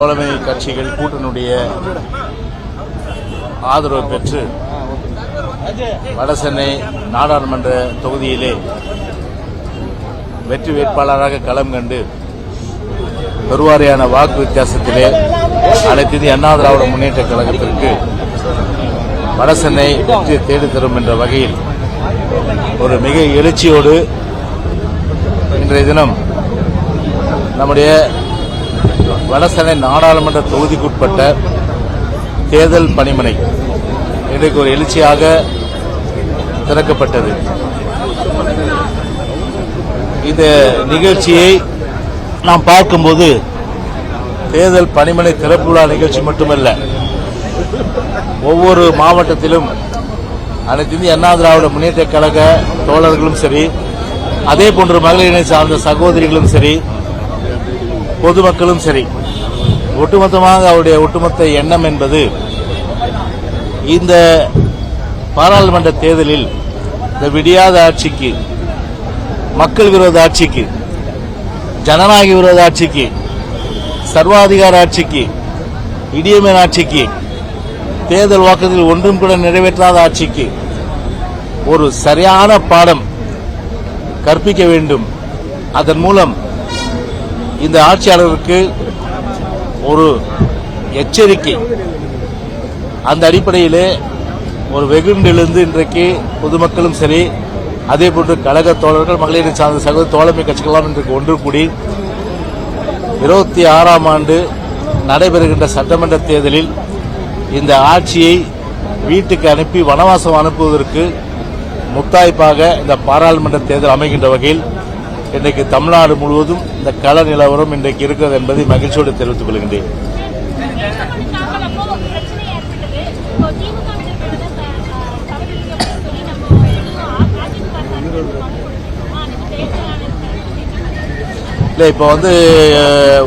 தோழமை கட்சிகள் கூட்டணியுடைய ஆதரவு பெற்று வடசென்னை நாடாளுமன்ற தொகுதியிலே வெற்றி வேட்பாளராக களம் கண்டு பெருவாரியான வாக்கு வித்தியாசத்திலே அனைத்து அண்ணா திராவிட முன்னேற்ற கழகத்திற்கு வடசென்னை வெற்றி தேடி தரும் என்ற வகையில் ஒரு மிக எழுச்சியோடு இன்றைய தினம் நம்முடைய வடசென்னை நாடாளுமன்ற தொகுதிக்குட்பட்ட தேர்தல் பணிமனை. இன்றைக்கு ஒரு எழுச்சியாக திறக்கப்பட்டது. இந்த நிகழ்ச்சியை நாம் பார்க்கும்போது தேர்தல் பணிமனை திறப்பு விழா நிகழ்ச்சி மட்டுமல்ல ஒவ்வொரு மாவட்டத்திலும் அனைத்து இந்திய அண்ணா திராவிட முன்னேற்ற கழக தோழர்களும் சரி அதே போன்று மகளிரை சார்ந்த சகோதரிகளும் சரி பொதுமக்களும் சரி. ஒட்டுமொத்தமாக அவருடைய ஒட்டுமொத்த எண்ணம் என்பது இந்த பாராளுமன்ற தேர்தலில் இந்த விடியாத ஆட்சிக்கு மக்கள் விரோத ஆட்சிக்கு ஜனநாயக விரோத ஆட்சிக்கு சர்வாதிகார ஆட்சிக்கு இடியமேன் ஆட்சிக்கு தேர்தல் வாக்கத்தில் ஒன்றும் கூட நிறைவேற்றாத ஆட்சிக்கு ஒரு சரியான பாடம் கற்பிக்க வேண்டும். அதன் மூலம் இந்த ஆட்சியாளருக்கு ஒரு எச்சரிக்கை. அந்த அடிப்படையிலே ஒரு வெகுண்டிலிருந்து இன்றைக்கு பொதுமக்களும் சரி அதே போன்று கழக தோழர்கள் மகளிரை சார்ந்த சகோதர தோழமை கட்சிகளெல்லாம் இன்றைக்கு ஒன்று கூடி இருபத்தி ஆறாம் ஆண்டு நடைபெறுகின்ற சட்டமன்ற தேர்தலில் இந்த ஆட்சியை வீட்டுக்கு அனுப்பி வனவாசம் அனுப்புவதற்கு முத்தாய்ப்பாக இந்த பாராளுமன்ற தேர்தல் அமைகின்ற வகையில் இன்றைக்கு தமிழ்நாடு முழுவதும் இந்த கள நிலவரம் இன்றைக்கு இருக்கிறது என்பதை மகிழ்ச்சியோடு தெரிவித்துக் கொள்கின்றேன். இப்போ இல்லை இப்போ வந்து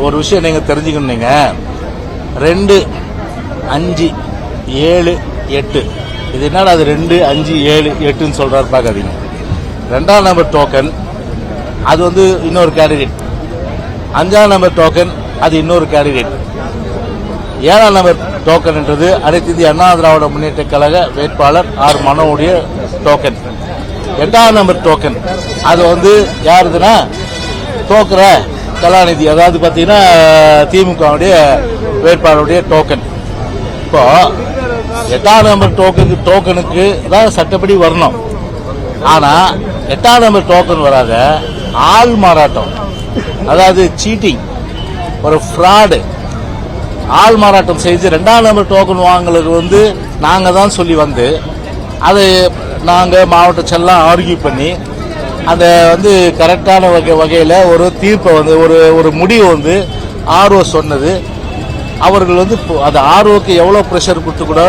ஒரு விஷயம் நீங்கள் தெரிஞ்சுக்கணும் ரெண்டு அஞ்சு ஏழு எட்டு. இது என்னடா அது ரெண்டு அஞ்சு ஏழு எட்டுன்னு சொல்றாரு பார்க்காதீங்க. ரெண்டாம் நம்பர் டோக்கன் அது வந்து இன்னொரு கேண்டிடேட் அஞ்சாம் நம்பர் டோக்கன் அது இன்னொரு கேண்டிடேட் ஏழாம் நம்பர் டோக்கன்ன்றது அனைத்து இந்திய அண்ணா திராவிட முன்னேற்ற கழக வேட்பாளர் ஆர் மனோவுடைய டோக்கன் எட்டாம் நம்பர் டோக்கன் அது வந்து யாருதுன்னா தோக்குற கலாநிதி அதாவது பார்த்தீங்கன்னா திமுகவுடைய வேட்பாளருடைய டோக்கன் இப்போ எட்டாம் நம்பர் டோக்கனுக்கு டோக்கனுக்கு தான் சட்டப்படி வரணும். ஆனால் எட்டாம் நம்பர் டோக்கன் வராத ஆள் மாறாட்டம். அதாவது சீட்டிங் ஒரு ஃப்ராடு ஆள் மாறாட்டம் செய்து ரெண்டாம் நம்பர் டோக்கன் வாங்குறது வந்து நாங்கள் தான் சொல்லி வந்து அதை நாங்கள் மாவட்ட செல்லாம் ஆர்கியூ பண்ணி அந்த வந்து கரெக்டான வகை வகையில் ஒரு தீர்ப்பை வந்து ஒரு ஒரு முடிவு வந்து ஆர்ஓ சொன்னது. அவர்கள் வந்து இப்போ அந்த ஆர்ஓக்கு எவ்வளோ ப்ரெஷர் கொடுத்து கூட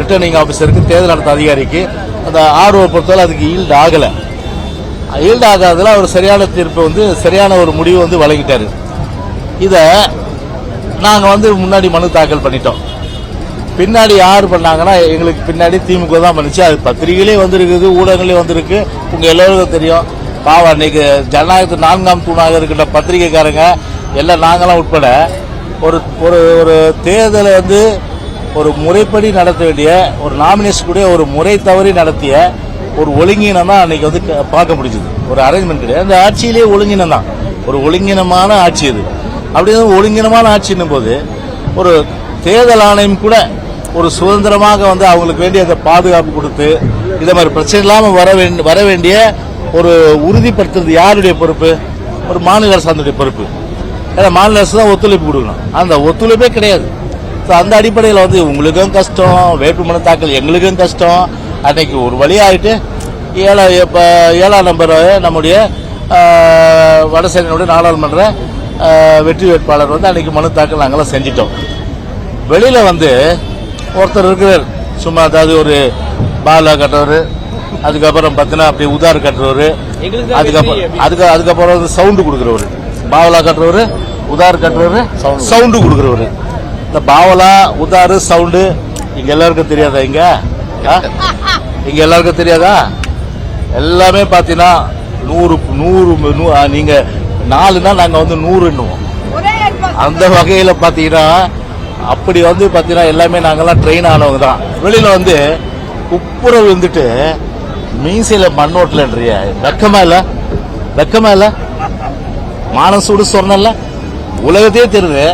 ரிட்டர்னிங் ஆஃபீஸருக்கு தேர்தல் நடத்த அதிகாரிக்கு அந்த ஆர்ஓ பொறுத்தவரை அதுக்கு ஈல்டு ஆகலை. ஈல்டு ஆகாததில் அவர் சரியான தீர்ப்பு வந்து சரியான ஒரு முடிவு வந்து வழங்கிட்டாரு. இதை நாங்கள் வந்து முன்னாடி மனு தாக்கல் பண்ணிட்டோம். பின்னாடி யார் பண்ணாங்கன்னா எங்களுக்கு பின்னாடி திமுக தான் பண்ணிச்சு. அது பத்திரிகையிலே வந்திருக்குது ஊடகங்களே வந்திருக்கு. உங்கள் எல்லோருக்கும் தெரியும். பாவம் அன்னைக்கு ஜனநாயகத்து நான்காம் தூணாக இருக்கின்ற பத்திரிகைக்காரங்க எல்லாம் நாங்களாம் உட்பட ஒரு ஒரு ஒரு தேர்தலை வந்து ஒரு முறைப்படி நடத்த வேண்டிய ஒரு நாமினேஷன் கூட ஒரு முறை தவறி நடத்திய ஒரு ஒழுங்கினம் தான் அன்னைக்கு வந்து க- பார்க்க முடிஞ்சது. ஒரு அரேஞ்ச்மெண்ட் கிடையாது. அந்த ஆட்சியிலேயே ஒழுங்கினம் தான். ஒரு ஒழுங்கினமான ஆட்சி இது. அப்படி ஒழுங்கினமான ஆட்சின்னும் போது ஒரு தேர்தல் ஆணையம் கூட ஒரு சுதந்திரமாக வந்து அவங்களுக்கு வேண்டிய அந்த பாதுகாப்பு கொடுத்து இதை மாதிரி பிரச்சனை இல்லாமல் வர வேண்டிய வர வேண்டிய ஒரு உறுதிப்படுத்துறது யாருடைய பொறுப்பு? ஒரு மாநில அரசாங்கத்துடைய பொறுப்பு. ஏன்னா மாநில அரசு தான் ஒத்துழைப்பு கொடுக்கணும். அந்த ஒத்துழைப்பே கிடையாது. ஸோ அந்த அடிப்படையில் வந்து உங்களுக்கும் கஷ்டம் வேட்புமனு தாக்கல் எங்களுக்கும் கஷ்டம். அன்னைக்கு ஒரு வழியாகிட்டு ஏழா இப்போ ஏழாம் நம்பர் நம்முடைய ஆஹ், வடசென்னையுடைய நாடாளுமன்ற வெற்றி வேட்பாளர் வந்து அன்னைக்கு மனு தாக்கல் நாங்களாம் செஞ்சிட்டோம். வெளியில வந்து ஒருத்தர் இருக்கிறார். சும்மா அதாவது ஒரு பாலா கட்டுறவர் அதுக்கப்புறம் பார்த்தீங்கன்னா அப்படி உதார் கட்டுறவர் அதுக்கப்புறம் அதுக்கு அதுக்கப்புறம் வந்து சவுண்டு கொடுக்குறவர். பாவலா கட்டுறவர் உதார் கட்டுறவர் சவுண்டு கொடுக்குறவர். இந்த பாவலா உதாரு சவுண்டு இங்க எல்லாருக்கும் தெரியாதா இங்க? ஆ? இங்க எல்லாருக்கும் தெரியாதா? எல்லாமே பார்த்தீங்கன்னா நூறு நூறு நூ- ஆ, நீங்க நாலுனா நாங்க வந்து நூறுன்னுவோம். அந்த வகையில பாத்தீங்கன்னா அப்படி வந்து பாத்தீங்கன்னா எல்லாமே நாங்கெல்லாம் ட்ரெயின் ஆனவங்க தான். வெளியில வந்து குப்புற விழுந்துட்டு மீசையில மண்ணோட்டலன்றிய வெக்கமா இல்ல? வெக்கமா இல்ல? மானசூடு சொன்னல உலகத்தையே தெரியுது.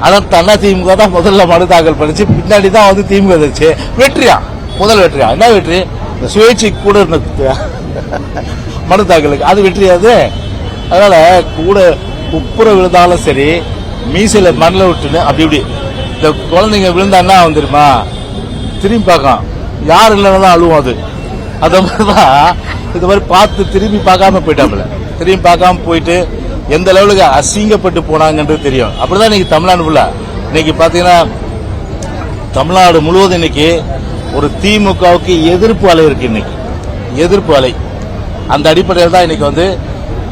ஆனா தன்னா திமுக தான் முதல்ல மனு தாக்கல் பண்ணிச்சு. பின்னாடி தான் வந்து திமுக வந்துச்சு வெற்றியா? முதல் வெற்றியா? என்ன வெற்றி? இந்த சுயேட்சை கூட இருந்தது மனு தாக்கலுக்கு. அது வெற்றியாது. அதனால கூட குப்புற விழுந்தாலும் சரி மீசையில் மண்ணில் விட்டுன்னு அப்படி இப்படி இந்த குழந்தைங்க விழுந்தான்னா வந்துருமா திரும்பி பார்க்கும் யார் இல்லைன்னா தான் அழுவும் அது. அந்த மாதிரி தான் இது மாதிரி பார்த்து திரும்பி பார்க்காம போயிட்டாப்புல. திரும்பி பார்க்காம போயிட்டு எந்த லெவலுக்கு அசிங்கப்பட்டு போனாங்கன்றது தெரியும். அப்படிதான் இன்னைக்கு தமிழ்நாடு ஃபுல்லாக இன்னைக்கு பார்த்தீங்கன்னா தமிழ்நாடு முழுவதும் இன்னைக்கு ஒரு திமுகவுக்கு எதிர்ப்பு அலை இருக்கு இன்னைக்கு. எதிர்ப்பு அலை. அந்த அடிப்படையில் தான் இன்னைக்கு வந்து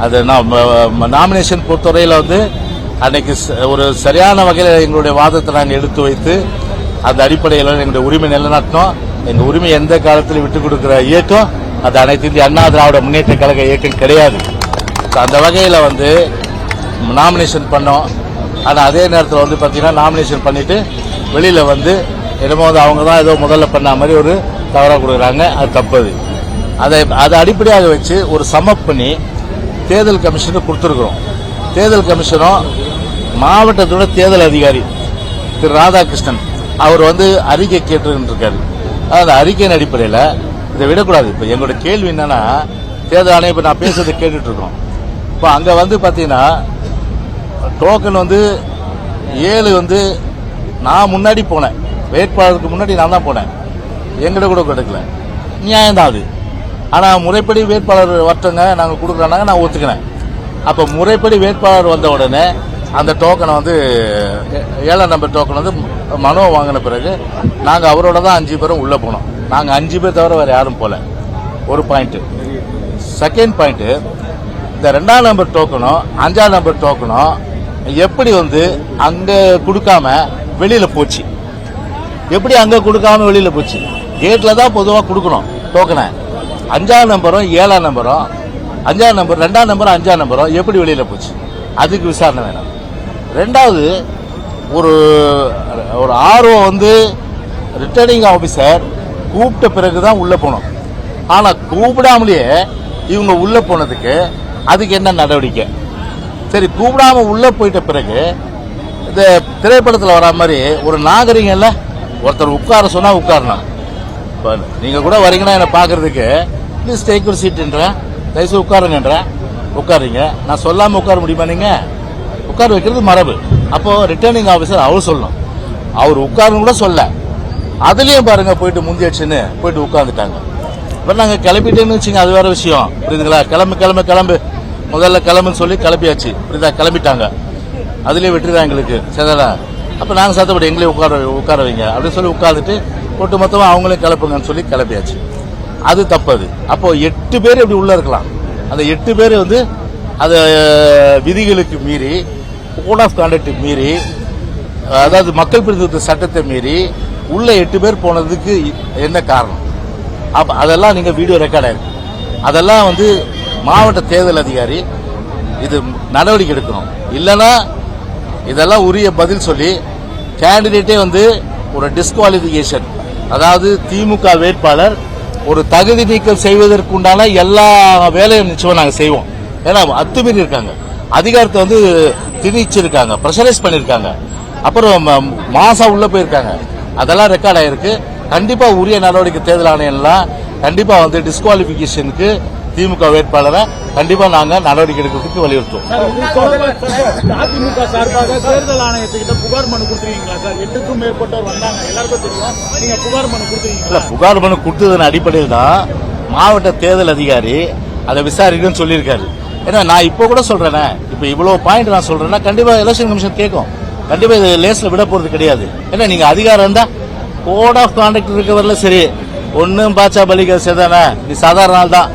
அது நாமினேஷன் பொறுத்தவரையில் வந்து அன்னைக்கு ச- ஒரு சரியான வகையில் எங்களுடைய வாதத்தை நாங்கள் எடுத்து வைத்து அந்த அடிப்படையில் எங்களுடைய உரிமை நிலைநாட்டினோம். எங்கள் உரிமை எந்த காலத்தில் விட்டுக் கொடுக்குற இயக்கம் அது அனைத்து இந்திய அண்ணா திராவிட முன்னேற்ற கழக இயக்கம் கிடையாது. அந்த வகையில் வந்து நாமினேஷன் பண்ணோம். ஆனால் அதே நேரத்தில் வந்து பார்த்தீங்கன்னா நாமினேஷன் பண்ணிட்டு வெளியில் வந்து என்னமோ வந்து அவங்க தான் ஏதோ முதல்ல பண்ண மாதிரி ஒரு தவறாக கொடுக்குறாங்க. அது தப்பது. அதை அதை அடிப்படையாக வச்சு ஒரு சமப் பண்ணி தேர்தல் கமிஷனுக்கு கொடுத்துருக்குறோம். தேர்தல் கமிஷனும் மாவட்டத்தோட தேர்தல் அதிகாரி திரு ராதாகிருஷ்ணன் அவர் வந்து அறிக்கை கேட்டுருக்காரு அந்த அறிக்கையின் அடிப்படையில் இதை விடக்கூடாது. இப்போ எங்களோட கேள்வி என்னன்னா தேர்தல் ஆணையம் இப்போ நான் பேசுறதை கேட்டுட்டு இருக்கோம் இப்போ அங்கே வந்து பார்த்தீங்கன்னா டோக்கன் வந்து ஏழு வந்து நான் முன்னாடி போனேன். வேட்பாளருக்கு முன்னாடி நான் தான் போனேன். எங்கிட்ட கூட கிடைக்கல. நியாயம் தான் அது. ஆனால் முறைப்படி வேட்பாளர் வரட்டுங்க நாங்கள் கொடுக்குறாங்க நான் ஒத்துக்கினேன். அப்போ முறைப்படி வேட்பாளர் வந்த உடனே அந்த டோக்கனை வந்து ஏழாம் நம்பர் டோக்கன் வந்து மனோ வாங்கின பிறகு நாங்கள் அவரோட தான் அஞ்சு பேரும் உள்ளே போனோம். நாங்கள் அஞ்சு பேர் தவிர வேறு யாரும் போகல ஒரு பாயிண்ட்டு செகண்ட் பாயிண்ட்டு இந்த ரெண்டாம் நம்பர் டோக்கனும் அஞ்சாம் நம்பர் டோக்கனும் எப்படி வந்து அங்கே கொடுக்காம வெளியில் போச்சு? எப்படி அங்கே கொடுக்காம வெளியில் போச்சு? கேட்டில் தான் பொதுவாக கொடுக்கணும். டோக்கனை அஞ்சாம் நம்பரும் ஏழாம் நம்பரும் அஞ்சாம் நம்பர் ரெண்டாம் நம்பரும் அஞ்சாம் நம்பரும் எப்படி வெளியில் போச்சு? அதுக்கு விசாரணை வேணும். ரெண்டாவது ஒரு ஒரு ஆர்வம் வந்து ரிட்டர்னிங் ஆஃபீஸர் கூப்பிட்ட பிறகு தான் உள்ளே போனோம். ஆனால் கூப்பிடாமலேயே இவங்க உள்ளே போனதுக்கு அதுக்கு என்ன நடவடிக்கை? சரி கூப்பிடாமல் உள்ளே போயிட்ட பிறகு இந்த திரைப்படத்தில் வர மாதிரி ஒரு நாகரிகம் இல்லை? ஒருத்தர் உட்கார சொன்னால் உட்காரணும். இப்போ நீங்கள் கூட வரீங்கன்னா என்னை பார்க்கறதுக்கு ப்ளீஸ் டேக் ஒரு சீட்டுன்றேன் தயவுசு உட்காருங்கன்றேன் உட்காருங்க நான் சொல்லாமல் உட்கார முடியுமா நீங்கள் உட்கார வைக்கிறது மரபு. அப்போது ரிட்டர்னிங் ஆஃபீஸர் அவர் சொல்லணும். அவர் உட்காருன்னு கூட சொல்ல. அதுலேயும் பாருங்கள் போயிட்டு முந்தியாச்சுன்னு போயிட்டு உட்காந்துட்டாங்க இப்போ நாங்கள் கிளம்பிட்டேன்னு வச்சுங்க அது வேற விஷயம். புரியுதுங்களா? கிளம்பு கிளம்பு கிளம்பு. முதல்ல கிளம்புன்னு சொல்லி கிளப்பியாச்சு புரியுதா? கிளம்பிட்டாங்க. அதுலேயே வெற்றி தான் எங்களுக்கு. சரிதானா? அப்போ நாங்கள் சத்தப்படி எங்களே உட்கார உட்கார வைங்க. அப்படின்னு சொல்லி உட்காந்துட்டு ஒட்டு மொத்தமாக அவங்களே கிளப்புங்கன்னு சொல்லி கிளப்பியாச்சு அது தப்பது. அப்போது எட்டு பேர் இப்படி உள்ளே இருக்கலாம். அந்த எட்டு பேர் வந்து அது விதிகளுக்கு மீறி கோட் ஆஃப் கான்டக்ட் மீறி அதாவது மக்கள் பிரதிநிதித்துவ சட்டத்தை மீறி உள்ள எட்டு பேர் போனதுக்கு என்ன காரணம்? அப்போ அதெல்லாம் நீங்கள் வீடியோ ரெக்கார்ட் ஆயிருக்கு. அதெல்லாம் வந்து மாவட்ட தேர்தல் அதிகாரி இது நடவடிக்கை எடுக்கணும். இல்லைன்னா இதெல்லாம் உரிய பதில் சொல்லி கேண்டிடேட்டே வந்து ஒரு டிஸ்குவாலிஃபிகேஷன் அதாவது திமுக வேட்பாளர் ஒரு தகுதி நீக்கம் செய்வதற்குண்டான எல்லா வேலையும் நிச்சயமாக நாங்கள் செய்வோம். ஏன்னா அத்துமீறி இருக்காங்க. அதிகாரத்தை வந்து திணிச்சிருக்காங்க. ப்ரெஷரைஸ் பண்ணியிருக்காங்க அப்புறம் ம- மாசா உள்ள போயிருக்காங்க. அதெல்லாம் ரெக்கார்ட் ஆயிருக்கு. கண்டிப்பா உரிய நடவடிக்கை தேர்தல் ஆணையம்லாம் கண்டிப்பா வந்து டிஸ்குவாலிஃபிகேஷனுக்கு திமுக வேட்பாளரை கண்டிப்பா நாங்க நடவடிக்கை எடுக்கிறதுக்கு வலியுறுத்துவோம். சார், அதிமுக சார்பாக தேர்தல் ஆணையத்துக்கிட்ட புகார் மனு கொடுத்துருக்கீங்களா சார்? எட்டுக்கும் மேற்பட்டோர் வந்தாங்க எல்லாருக்கும் தெரியும். நீங்க புகார் மனு கொடுத்துருக்கீங்களா? புகார் மனு கொடுத்ததன் அடிப்படையில் தான் மாவட்ட தேர்தல் அதிகாரி அதை விசாரிக்கணும்னு சொல்லியிருக்காரு. ஏன்னா நான் இப்போ கூட சொல்றேனே இப்போ இவ்வளவு பாயிண்ட் நான் சொல்றேன்னா கண்டிப்பா எலெக்ஷன் கமிஷன் கேட்கும். கண்டிப்பா இது லேஸ்ல விட போறது கிடையாது. ஏன்னா நீங்க அதிகாரம் இருந்தா கோட் ஆஃப் கான்டக்ட் இருக்கவரில் சரி ஒன்றும் பாச்சா பலிக்க சேதானே நீ சாதாரண ஆள் தான்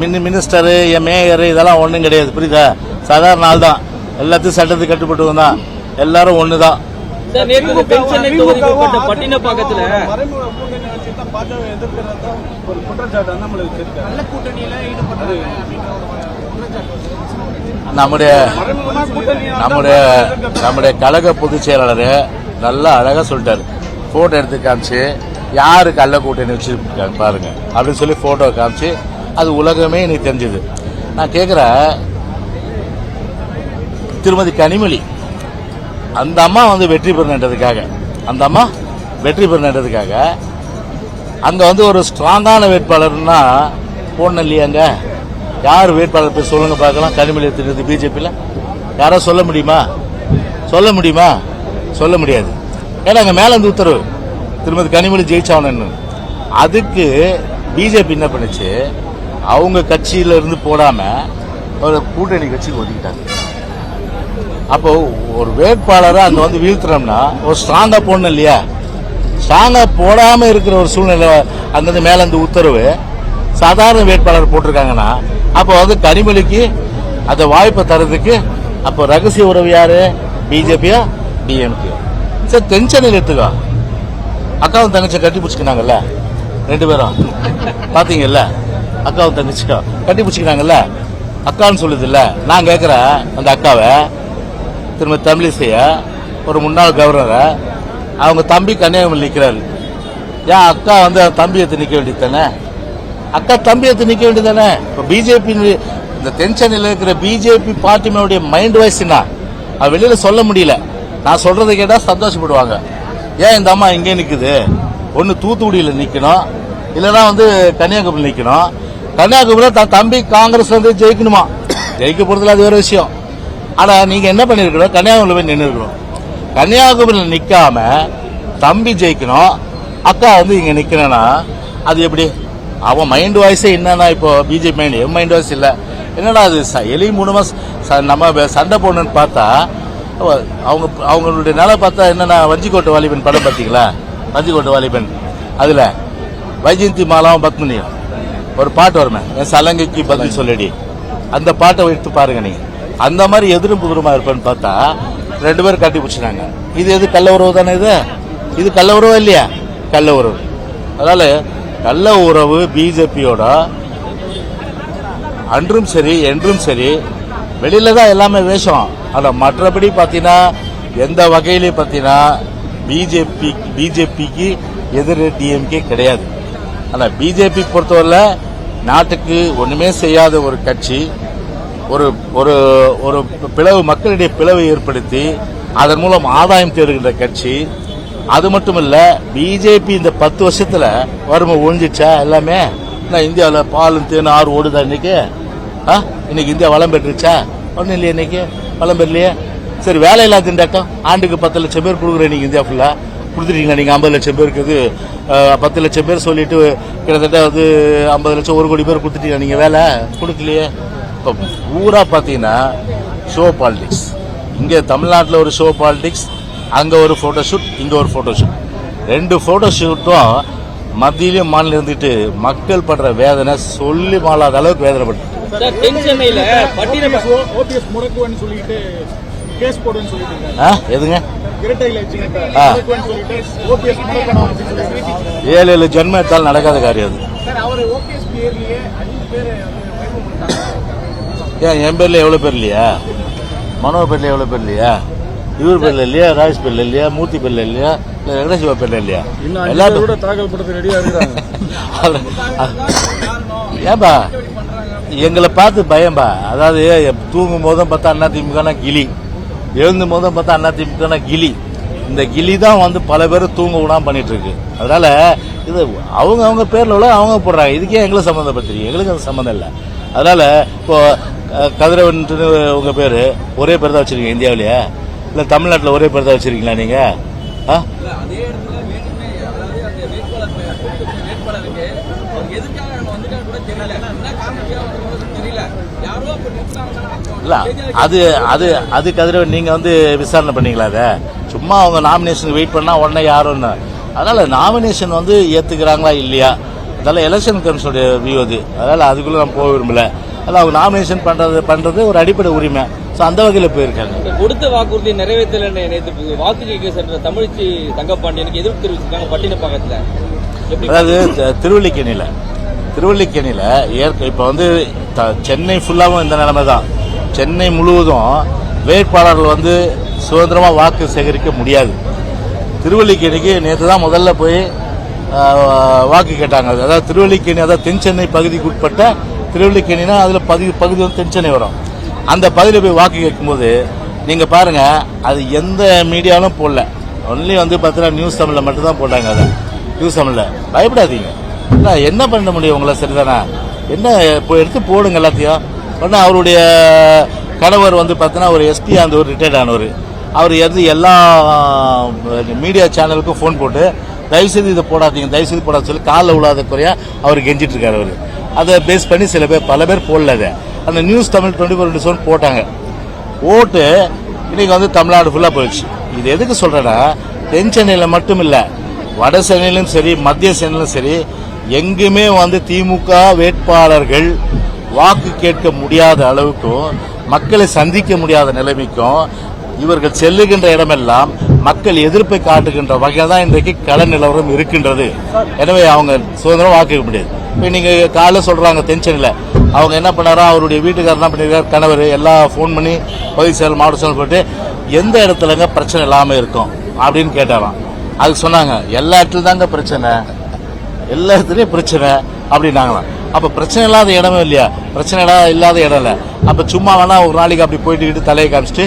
மின் மினிஸ்டரு என் மேயர் இதெல்லாம் ஒன்றும் கிடையாது புரியுதா? சாதாரண ஆள் தான் எல்லாத்தையும் சட்டத்துக்கு கட்டுப்பட்டு தான் எல்லாரும் ஒன்று தான் பட்டினப்பாக்கத்துல நம்முடைய நம்முடைய நம்முடைய கழக பொதுச் செயலாளர் நல்லா அழகா சொல்லிட்டாரு. போட்டோ எடுத்து காமிச்சு யாரு கள்ள கூட்டணி வச்சிருக்காங்க பாருங்க. அப்படின்னு சொல்லி போட்டோ காமிச்சு அது உலகமே எனக்கு தெரிஞ்சது. நான் கேட்குறேன் திருமதி கனிமொழி அந்த அம்மா வந்து வெற்றி பெறணுன்றதுக்காக அந்த அம்மா வெற்றி பெறணுன்றதுக்காக அங்கே வந்து ஒரு ஸ்ட்ராங்கான வேட்பாளர்னா போடணும் இல்லையாங்க? யார் வேட்பாளர் போய் சொல்லுங்க பார்க்கலாம். கனிமொழி திருமதி பிஜேபியில். யாரோ சொல்ல முடியுமா? சொல்ல முடியுமா? சொல்ல முடியாது. ஏன்னா அங்கே மேலே இருந்து உத்தரவு திருமதி கனிமொழி ஜெயிச்சாவணும்னு அதுக்கு பிஜேபி என்ன பண்ணுச்சு? அவங்க கட்சியில இருந்து போடாம ஒரு கூட்டணி கட்சிக்கு ஒதுக்கிட்டாங்க. அப்போ ஒரு வேட்பாளரை அங்க வந்து வீழ்த்துறோம்னா ஒரு ஸ்ட்ராங்கா போடணும் இல்லையா? ஸ்ட்ராங்கா போடாம இருக்கிற ஒரு சூழ்நிலை அங்கிருந்து மேல இருந்து உத்தரவு சாதாரண வேட்பாளர் போட்டிருக்காங்கன்னா அப்போ வந்து கனிமொழிக்கு அந்த வாய்ப்பை தரதுக்கு அப்போ ரகசிய உறவு யாரு? பிஜேபியா? டிஎம்கே. சரி டென்ஷன் எடுத்துக்கோ. அக்காவும் தங்கச்சி கட்டி பிடிச்சிக்கினாங்கல்ல ரெண்டு பேரும். பாத்தீங்கல்ல? அக்காவும் தங்கச்சியும் கட்டி பிடிச்சிக்கிறாங்கல்ல அக்கான்னு சொல்லுதுல்ல. நான் கேட்குறேன் அந்த அக்காவை. திரும்ப தமிழிசைய. ஒரு முன்னாள் கவர்னரை. அவங்க தம்பி கன்னியாகுமரி நிற்கிறாரு ஏன் அக்கா வந்து தம்பி எடுத்து நிற்க வேண்டியது தானே? அக்கா தம்பி எடுத்து நிற்க வேண்டியது தானே? இப்போ பிஜேபி இந்த தென்சென்னையில் இருக்கிற பிஜேபி பார்ட்டினுடைய மைண்ட் வாய்ஸ் என்ன? அது வெளியில் சொல்ல முடியல. நான் சொல்கிறத கேட்டால் சந்தோஷப்படுவாங்க. ஏன் இந்த அம்மா இங்கே நிற்குது ஒன்று தூத்துக்குடியில் நிற்கணும் இல்லைன்னா வந்து கன்னியாகுமரி நிற்கணும் கன்னியாகுமரியில் தன் தம்பி காங்கிரஸ் வந்து ஜெயிக்கணுமா? ஜெயிக்க போகிறதுல அது வேற விஷயம். ஆனா நீங்க என்ன பண்ணிருக்கணும்? கன்னியாகுமரியில் போய் நின்று இருக்கணும். கன்னியாகுமரியில் நிக்காம தம்பி ஜெயிக்கணும். அக்கா வந்து இங்க நிக்கணும்னா அது எப்படி? அவன் மைண்ட் வாய்ஸே என்னன்னா இப்போ பிஜேபி மைண்ட் என் மைண்ட் வாய்ஸ் இல்லை. என்னடா அது ச- எலி மூலமா ச- நம்ம சண்டை போடணுன்னு பார்த்தா அவங்க அவங்களுடைய நிலை பார்த்தா என்னன்னா வஞ்சிக்கோட்டை வாலிபன் படம் பார்த்தீங்களா? வஞ்சிக்கோட்டை வாலிபன். அதுல வைஜெயந்தி மாலாவும் பத்மினியும். ஒரு பாட்டு வருமே. என் சலங்கைக்கு பதில் சொல்லடி. அந்த பாட்டை எடுத்து பாருங்க நீங்க. அந்த மாதிரி எதிரும் புதிருமா இருப்பேன்னு பார்த்தா ரெண்டு பேரும் கட்டி பிடிச்சினாங்க இது எது கள்ள உறவு தானே இது? இது கள்ள உறவு இல்லையா? கள்ள உறவு. அதனால கள்ள உறவு பிஜேபியோட அன்றும் சரி என்றும் சரி வெளியில தான் எல்லாமே வேஷம். ஆனால் மற்றபடி பார்த்தீங்கன்னா எந்த வகையிலையும் பார்த்தீங்கன்னா பிஜேபி பிஜேபிக்கு எதிர் டிஎம்கே கிடையாது. ஆனால் பிஜேபி பொறுத்தவரையில் நாட்டுக்கு ஒன்றுமே செய்யாத ஒரு கட்சி ஒரு ஒரு ஒரு பிளவு மக்களிடையே பிளவை ஏற்படுத்தி அதன் மூலம் ஆதாயம் தேடுகின்ற கட்சி. அது மட்டும் இல்லை பிஜேபி இந்த பத்து வருஷத்தில் வறுமை ஒழிஞ்சிச்சா எல்லாமே? நான் இந்தியாவில் பால் தேன் ஆறு ஓடுதா இன்னைக்கு? ஆ? இன்னைக்கு இந்தியா வளம் பெற்றுச்சா? ஒன்றும் இல்லையா இன்னைக்கு. வளம் பெறலையே. சரி வேலையில்லா திண்டாட்டம் ஆண்டுக்கு பத்து லட்சம் பேர் கொடுக்குறேன் நீங்க இந்தியா ஃபுல்லாக கொடுத்துட்டீங்களா நீங்க ஐம்பது லட்சம் பேருக்கு பத்து லட்சம் பேர் சொல்லிட்டு கிட்டத்தட்ட வந்து ஐம்பது லட்சம் ஒரு கோடி பேர் கொடுத்துட்டீங்க. நீங்க வேலை கொடுக்கலையே. இப்போ பூரா பார்த்தீங்கன்னா ஷோ பாலிடிக்ஸ் இங்கே தமிழ்நாட்டில் ஒரு ஷோ பாலிடிக்ஸ் அங்கே ஒரு ஃபோட்டோ ஷூட் இங்கே ஒரு ஃபோட்டோ ஷூட் ரெண்டு ஃபோட்டோ ஷூட்டும் மத்தியிலையும் மாநிலம் இருந்துட்டு மக்கள் படுற வேதனை சொல்லி மாளாத அளவுக்கு வேதனைப்பட்டு கேஸ் போடுன்னு சொல்லிட்டு எதுங்க? ஏழு ஏழு ஜென்மம் எடுத்தாலும் நடக்காத காரியம் அது. ஏன் என் பேர்ல எவ்வளவு பேர் இல்லையா? மனோ பேர்ல எவ்வளவு பேர் இல்லையா? இவர் பேர்ல இல்லையா? ராஜ் பேர்ல இல்லையா? மூர்த்தி பேர்ல இல்லையா? இல்ல வெங்கடேசிவா பேர்ல இல்லையா? எல்லா பேர் தாக்கல் படுத்த ரெடியா இருக்கிறாங்க. ஏன்பா? எங்களை பார்த்து பயம்பா. அதாவது தூங்கும் போதும் பார்த்தா அண்ணா திமுகனா கிளி. எழுந்தும் போதும் பார்த்தா அண்ணா திமுகனா கிளி. இந்த கிளி தான் வந்து பல பேர் தூங்க விடாம பண்ணிட்டு இருக்கு அதனால இது அவங்க அவங்க பேர்ல உள்ள அவங்க போடுறாங்க. இதுக்கே எங்களுக்கு சம்மந்தப்பட்டிருக்கு எங்களுக்கு அது சம்மந்தம் இல்லை. அதனால இப்போ அஹ், கதிரவன்ட்டு உங்க பேரு ஒரே பேர் தான் வச்சிருக்கீங்க இந்தியாவிலேயே? இல்ல தமிழ்நாட்டில் ஒரே பேர் தான் வச்சிருக்கீங்களா நீங்க? ஆ அதே இடத்துல வேணுமே அதாவது அந்த வேட்பாளர் வேட்பாளருக்கு அவர் எதுக்காக அங்க வந்துட்டாரு கூட தெரியல என்ன காரணத்துக்காக வந்தது தெரியல யாரோ அப்ப நிறுத்தாங்கன்னா இல்ல அது அது அது கதிரவன் நீங்க வந்து விசாரணை பண்ணீங்களா அதை சும்மா அவங்க நாமினேஷன் வெயிட் பண்ணா உடனே யாரும் அதனால நாமினேஷன் வந்து ஏத்துக்கிறாங்களா இல்லையா? அதனால எலெக்ஷன் கமிஷனுடைய வியூ அது. அதனால அதுக்குள்ள நான் போக விரும்பல. அதனால அவங்க நாமினேஷன் பண்றது பண்றது ஒரு அடிப்படை உரிமை. ஸோ அந்த வகையில் போயிருக்காங்க. கொடுத்த வாக்குறுதி நிறைவேற்றல நேற்று வாக்கு கேட்க சென்ற தமிழ்ச்சி தங்கப்பாண்டியனுக்கு எதிர்ப்பு தெரிவிச்சிருக்காங்க பட்டினப்பாக்கத்துல அதாவது திருவல்லிக்கேணியில திருவல்லிக்கேணியில ஏற்க இப்ப வந்து சென்னை ஃபுல்லாவும் இந்த நிலைமை தான் சென்னை முழுவதும் வேட்பாளர்கள் வந்து சுதந்திரமாக வாக்கு சேகரிக்க முடியாது. திருவல்லிக்கேணிக்கு நேற்று தான் முதல்ல போய் வாக்கு கேட்டாங்க. அதாவது திருவல்லிக்கேணி அதாவது தென் சென்னை பகுதிக்கு உட்பட்ட திருவல்லிக்கேணினா அதில் பகுதி பகுதி வந்து தென் சென்னை வரும். அந்த பகுதியில் போய் வாக்கு கேட்கும்போது நீங்கள் பாருங்கள் அது எந்த மீடியாவிலும் போடல. ஒன்லி வந்து பார்த்தீங்கன்னா நியூஸ் தமிழில் மட்டும்தான் போட்டாங்க அதை. நியூஸ் தமிழில் பயப்படாதீங்க. என்ன பண்ண முடியும் உங்களை சரிதானே? என்ன இப்போ எடுத்து போடுங்க எல்லாத்தையும். ஒன்று அவருடைய கணவர் வந்து பார்த்தீங்கன்னா ஒரு எஸ்பி அந்த ஒரு ரிட்டையர்ட் ஆனவர். அவர் எது எல்லா மீடியா சேனலுக்கும் ஃபோன் போட்டு தயவுசெய்து இதை போடாதீங்க தயவுசெய்து போடாத சொல்லி காலில் விழாத குறையாக அவர் கெஞ்சிட்டு இருக்காரு அவர். அதை பேஸ் பண்ணி சில பேர் பல பேர் போடல அதை. அந்த நியூஸ் தமிழ் டுவெண்ட்டி ஃபோர் ரெண்டு செவன் போட்டாங்க. ஓட்டு இன்றைக்கி வந்து தமிழ்நாடு ஃபுல்லாக போயிடுச்சு. இது எதுக்கு சொல்கிறேன்னா தென் சென்னையில் மட்டும் இல்லை வட சென்னையிலும் சரி மத்திய சென்னையிலும் சரி எங்குமே வந்து திமுக வேட்பாளர்கள் வாக்கு கேட்க முடியாத அளவுக்கும் மக்களை சந்திக்க முடியாத நிலைமைக்கும் இவர்கள் செல்லுகின்ற இடமெல்லாம் மக்கள் எதிர்ப்பை காட்டுகின்ற வகையில் தான் இன்றைக்கு கள நிலவரம் இருக்கின்றது. எனவே அவங்க சுதந்திரம் வாக்கு முடியாது. இப்போ நீங்கள் காலைல சொல்கிறாங்க டென்ஷனில் அவங்க என்ன பண்ணாரா அவருடைய வீட்டுக்காரர் என்ன பண்ணியிருக்கார் கணவர் எல்லாம் ஃபோன் பண்ணி பகுதி செயல் மாவட்ட செயல் போட்டு எந்த இடத்துலங்க பிரச்சனை இல்லாமல் இருக்கும் அப்படின்னு கேட்டாராம். அதுக்கு சொன்னாங்க எல்லா இடத்துல தாங்க பிரச்சனை. எல்லா இடத்துலையும் பிரச்சனை. அப்படின்னாங்களாம் அப்போ பிரச்சனை இல்லாத இடமே இல்லையா? பிரச்சனை இல்லாத இல்லாத இடம் இல்லை. அப்போ சும்மா வேணா ஒரு நாளைக்கு அப்படி போயிட்டுக்கிட்டு தலையை காமிச்சிட்டு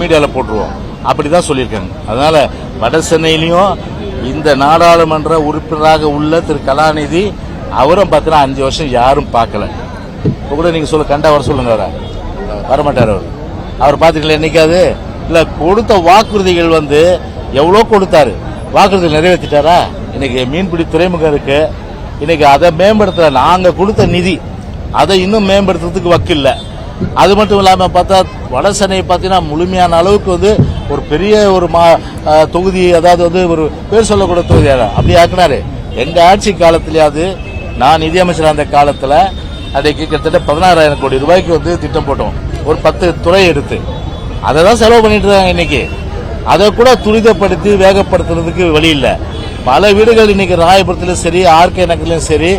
மீடியாவில் போட்டுருவோம். அப்படிதான் சொல்லியிருக்காங்க. அதனால் வட சென்னையிலையும் இந்த நாடாளுமன்ற உறுப்பினராக உள்ள திரு கலாநிதி அவரும் பார்த்தீங்கன்னா அஞ்சு வருஷம் யாரும் பார்க்கல. இப்போ கூட நீங்கள் சொல்ல கண்டா வர சொல்லுங்க அவரை. வரமாட்டார் அவர். அவர் பார்த்துக்கல என்னைக்காவது இல்லை கொடுத்த வாக்குறுதிகள் வந்து எவ்வளோ கொடுத்தாரு? வாக்குறுதிகள் நிறைவேற்றிட்டாரா இன்னைக்கு மீன்பிடி துறைமுகம் இருக்குது இன்னைக்கு அதை மேம்படுத்த நாங்க கொடுத்த நிதி அதை இன்னும் மேம்படுத்துறதுக்கு வக்கில்ல. அது மட்டும் இல்லாம பார்த்தா வடசென்னை பார்த்தீங்கன்னா முழுமையான அளவுக்கு வந்து ஒரு பெரிய ஒரு மா தொகுதி அதாவது வந்து ஒரு பேர் சொல்லக்கூட தொகுதியாக அப்படி ஆக்குனாரு. எங்க ஆட்சி காலத்திலேயாவது நான் நிதியமைச்சர் அந்த காலத்துல அன்றைக்கு கிட்டத்தட்ட பதினாறாயிரம் கோடி ரூபாய்க்கு வந்து திட்டம் போட்டோம். ஒரு பத்து துறை எடுத்து. அதை தான் செலவு பண்ணிட்டு இருக்காங்க இன்னைக்கு. அதை கூட துரிதப்படுத்தி வேகப்படுத்துறதுக்கு வழி இல்லை. பல வீடுகள் இன்னைக்கு ராயபுரத்துலயும் சரி ஆர்கே நகர்லயும் சரி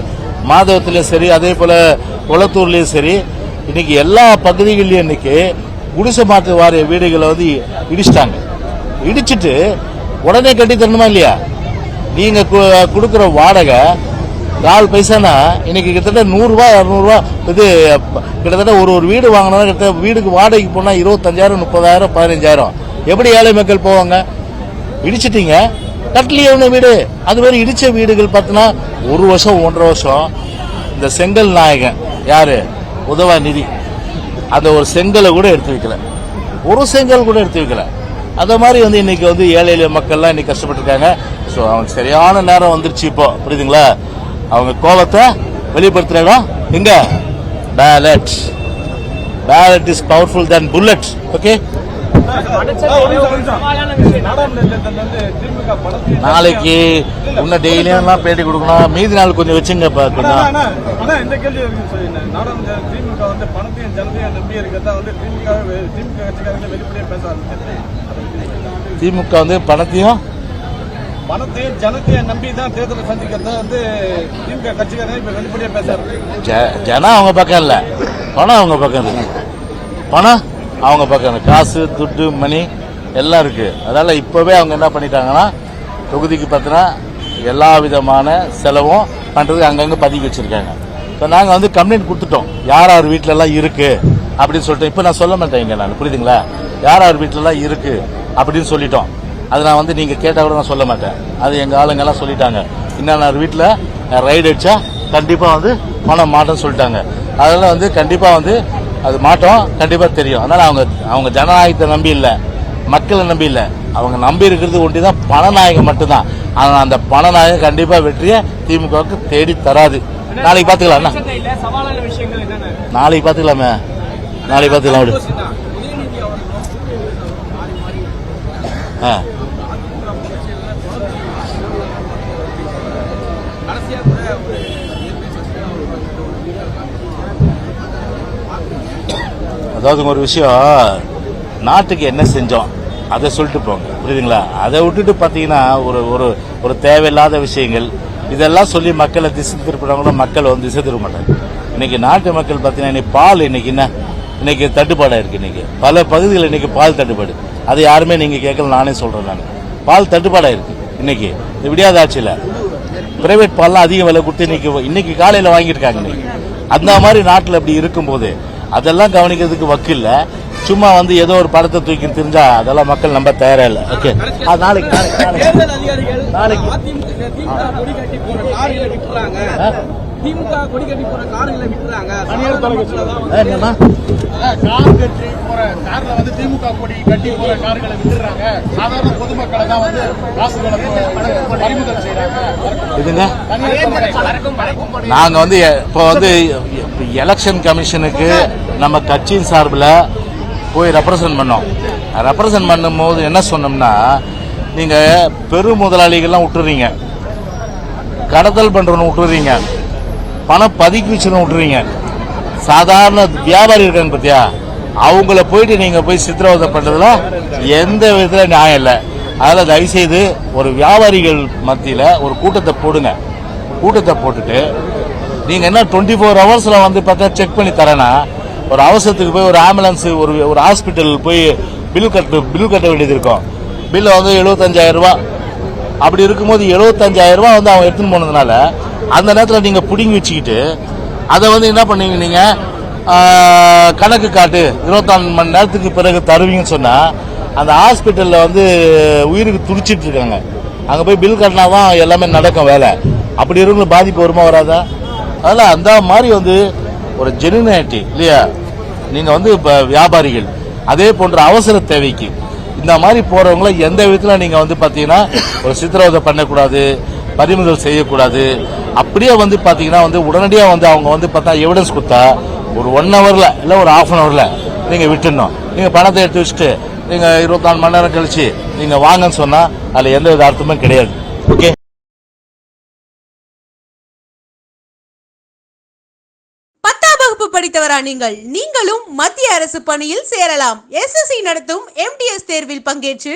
மாதவத்துலேயும் சரி அதே போல குளத்தூர்லயும் சரி இன்னைக்கு எல்லா பகுதிகளிலும் இன்னைக்கு குடிசை மாற்று வாரிய வீடுகளை வந்து இடிச்சிட்டாங்க. இடிச்சிட்டு உடனே கட்டி தரணுமா இல்லையா? நீங்க கு- வாடகை நாலு பைசானா? இன்னைக்கு கிட்டத்தட்ட நூறுரூவா இரநூறுவா இது கிட்டத்தட்ட ஒரு ஒரு வீடு வாங்கினா கிட்டத்தட்ட வீடுக்கு வாடகைக்கு போனால் இருபத்தஞ்சாயிரம் முப்பதாயிரம் பதினஞ்சாயிரம். எப்படி ஏழை மக்கள் போவாங்க? இடிச்சிட்டீங்க. கட்டலையே வீடு. அது மாதிரி இடிச்ச வீடுகள் பார்த்தீங்கன்னா ஒரு வருஷம் ஒன்றரை வருஷம். இந்த செங்கல் நாயகன் யாரு? உதவா நிதி. அந்த ஒரு செங்கலை கூட எடுத்து வைக்கல. ஒரு செங்கல் கூட எடுத்து வைக்கல. அந்த மாதிரி வந்து இன்னைக்கு வந்து ஏழை எளிய மக்கள்லாம் இன்னைக்கு கஷ்டப்பட்டிருக்காங்க. ஸோ அவங்க சரியான நேரம் வந்துருச்சு இப்போ. புரியுதுங்களா? அவங்க கோபத்தை வெளிப்படுத்துற இடம் எங்க? Ballot ballot is powerful than bullet okay நாளைக்கு இன்னும் டெய்லியும் பேட்டி கொடுக்கணும். மீதி நாள் கொஞ்சம் வச்சுங்க கொஞ்சம். இந்த கேள்வி நாடாளுமன்ற திமுக வந்து பணத்தையும் ஜனத்தையும் நம்பி இருக்கிறதா வந்து திமுக திமுக கட்சிக்காரங்க வெளிப்படையா பேச ஆரம்பிச்சிருக்கு. திமுக வந்து பணத்தையும் பணத்தையும் ஜனத்தையும் நம்பி தான் தேர்தலை சந்திக்கிறதா வந்து திமுக கட்சிக்காரங்க இப்ப வெளிப்படையா பேச ஜனம் அவங்க பக்கம் இல்ல. பணம் அவங்க பக்கம் இருக்கு பணம் அவங்க பார்க்கணும் காசு துட்டு மணி எல்லாம் இருக்குது அதனால் இப்போவே அவங்க என்ன பண்ணிட்டாங்கன்னா தொகுதிக்கு பார்த்தினா எல்லா விதமான செலவும் பண்றதுக்கு அங்கங்கே பதுக்கி வச்சுருக்காங்க. இப்போ நாங்கள் வந்து கம்ப்ளைண்ட் கொடுத்துட்டோம். யார் யார் வீட்டிலலாம் இருக்குது அப்படின்னு சொல்லிட்டு இப்போ நான் சொல்ல மாட்டேன் இங்கே நான். புரியுதுங்களா? யார் யார் வீட்டிலலாம் இருக்குது அப்படின்னு சொல்லிட்டோம். அது நான் வந்து நீங்கள் கேட்டால் கூட நான் சொல்ல மாட்டேன். அது எங்கள் ஆளுங்கெல்லாம் சொல்லிட்டாங்க. இன்னும் வீட்டில் ரைடு அடித்தா கண்டிப்பாக வந்து பணம் மாட்டேன்னு சொல்லிட்டாங்க. அதனால் வந்து கண்டிப்பாக வந்து அது மாட்டோம் கண்டிப்பா தெரியும். அதனால அவங்க அவங்க ஜனநாயகத்தை நம்பி இல்ல. மக்களை நம்பி இல்ல. அவங்க நம்பி இருக்கிறது ஒண்டி தான் பணநாயகம் மட்டும்தான். ஆனா அந்த பணநாயகம் கண்டிப்பா வெற்றியை திமுகவுக்கு தேடி தராது. நாளைக்கு என்னென்ன? நாளைக்கு பாத்துக்கலாமே. நாளைக்கு அவர்கள் ஆ. அதாவது ஒரு விஷயம் நாட்டுக்கு என்ன செஞ்சோம் அதை சொல்லிட்டு போங்க. புரியுதுங்களா? அதை விட்டுட்டு பார்த்தீங்கன்னா ஒரு ஒரு ஒரு தேவையில்லாத விஷயங்கள் இதெல்லாம் சொல்லி மக்களை திசை திருப்பினாங்களோ மக்கள் வந்து திசை திருப்ப மாட்டாங்க. இன்னைக்கு நாட்டு மக்கள் பார்த்தீங்கன்னா இன்னைக்கு பால் இன்னைக்கு என்ன? இன்னைக்கு தட்டுப்பாடாக இருக்கு இன்னைக்கு. பல பகுதிகளில் இன்னைக்கு பால் தட்டுப்பாடு. அது யாருமே நீங்கள் கேட்கல நானே சொல்கிறேன் நான். பால் தட்டுப்பாடாக இருக்கு இன்னைக்கு. இது விடியாத ஆட்சியில். பிரைவேட் பால்லாம் அதிக விலை கொடுத்து இன்னைக்கு இன்னைக்கு காலையில் வாங்கியிருக்காங்க இன்னைக்கு. அந்த மாதிரி நாட்டில் அப்படி இருக்கும்போது அதெல்லாம் கவனிக்கிறதுக்கு வக்கில்ல சும்மா வந்து ஏதோ ஒரு படத்தை தூக்கி தெரிஞ்சா அதெல்லாம் மக்கள் நம்ப தயாரா இல்லை. ஓகே நாளைக்கு நாளைக்கு நாளைக்கு. நாளைக்கு. திமுக கொடி கட்டி போற கார்களை விட்டுறாங்க. தனியார் தொலைக்காட்சி. கார் கட்டி போற கார்ல வந்து திமுக கொடி கட்டி போற கார்களை விட்டுறாங்க. சாதாரண பொதுமக்களை தான் வந்து காசுகளை பறிமுதல் செய்யறாங்க இதுங்க. நாங்க வந்து இப்போ வந்து எலெக்ஷன் கமிஷனுக்கு நம்ம கட்சியின் சார்பில் போய் ரெப்ரசன்ட் பண்ணோம். ரெப்ரசன்ட் பண்ணும்போது என்ன சொன்னோம்னா நீங்க பெரு முதலாளிகள்லாம் விட்டுறீங்க கடத்தல் பண்றவனை விட்டுறீங்க பணம் பதுக்கி வச்சுன்னு விட்டுறீங்க. சாதாரண வியாபாரி இருக்காங்க பார்த்தியா அவங்கள போயிட்டு நீங்க போய் சித்திரவதை பண்றதுல எந்த விதத்துல நியாயம் இல்லை. அதில் தயவுசெய்து ஒரு வியாபாரிகள் மத்தியில் ஒரு கூட்டத்தை போடுங்க. கூட்டத்தை போட்டுட்டு நீங்க என்ன டுவெண்ட்டி ஃபோர் ஹவர்ஸ்ல வந்து பார்த்தா செக் பண்ணி தரேன்னா ஒரு அவசரத்துக்கு போய் ஒரு ஆம்புலன்ஸ் ஒரு ஒரு ஹாஸ்பிட்டல் போய் பில் கட்டு பில் கட்ட வேண்டியது இருக்கும். பில் வந்து எழுபத்தஞ்சாயிரம் ரூபாய். அப்படி இருக்கும்போது எழுபத்தஞ்சாயிரம் ரூபாய் வந்து அவன் எடுத்துன்னு போனதுனால அந்த நேரத்தில் நீங்கள் பிடுங்கி வச்சுக்கிட்டு அதை வந்து என்ன பண்ணுவீங்க நீங்கள் கணக்கு காட்டு. இருபத்தாலு மணி நேரத்துக்கு பிறகு தருவீங்கன்னு சொன்னால் அந்த ஹாஸ்பிட்டலில் வந்து உயிருக்கு துடிச்சிட்டு இருக்காங்க. அங்கே போய் பில் கட்டினா தான் எல்லாமே நடக்கும் வேலை. அப்படி இருக்கிறவங்களுக்கு பாதிப்பு வருமா வராதா? அதனால அந்த மாதிரி வந்து ஒரு ஜெனுனிட்டி இல்லையா? நீங்கள் வந்து இப்போ வியாபாரிகள் அதே போன்ற அவசர தேவைக்கு இந்த மாதிரி போகிறவங்கள எந்த விதத்தில் நீங்கள் வந்து பார்த்தீங்கன்னா ஒரு சித்திரவதை பண்ணக்கூடாது பறிமுதல் செய்யக்கூடாது அப்படியே வந்து பார்த்தீங்கன்னா வந்து உடனடியாக வந்து அவங்க வந்து பார்த்தா எவிடன்ஸ் கொடுத்தா ஒரு ஒன் ஹவரில் இல்லை ஒரு ஆஃப் அன் ஹவரில் நீங்கள் விட்டுடணும். நீங்கள் பணத்தை எடுத்து வச்சுட்டு நீங்கள் இருபத்தாலு மணி நேரம் கழிச்சு நீங்கள் வாங்கன்னு சொன்னால் அதில் எந்த வித அர்த்தமும் கிடையாது. ஓகே பத்தாம் வகுப்பு படித்தவரா நீங்கள்? நீங்களும் மத்திய அரசு பணியில் சேரலாம். எஸ்எஸ்சி நடத்தும் எம்டிஎஸ் தேர்வில் பங்கேற்று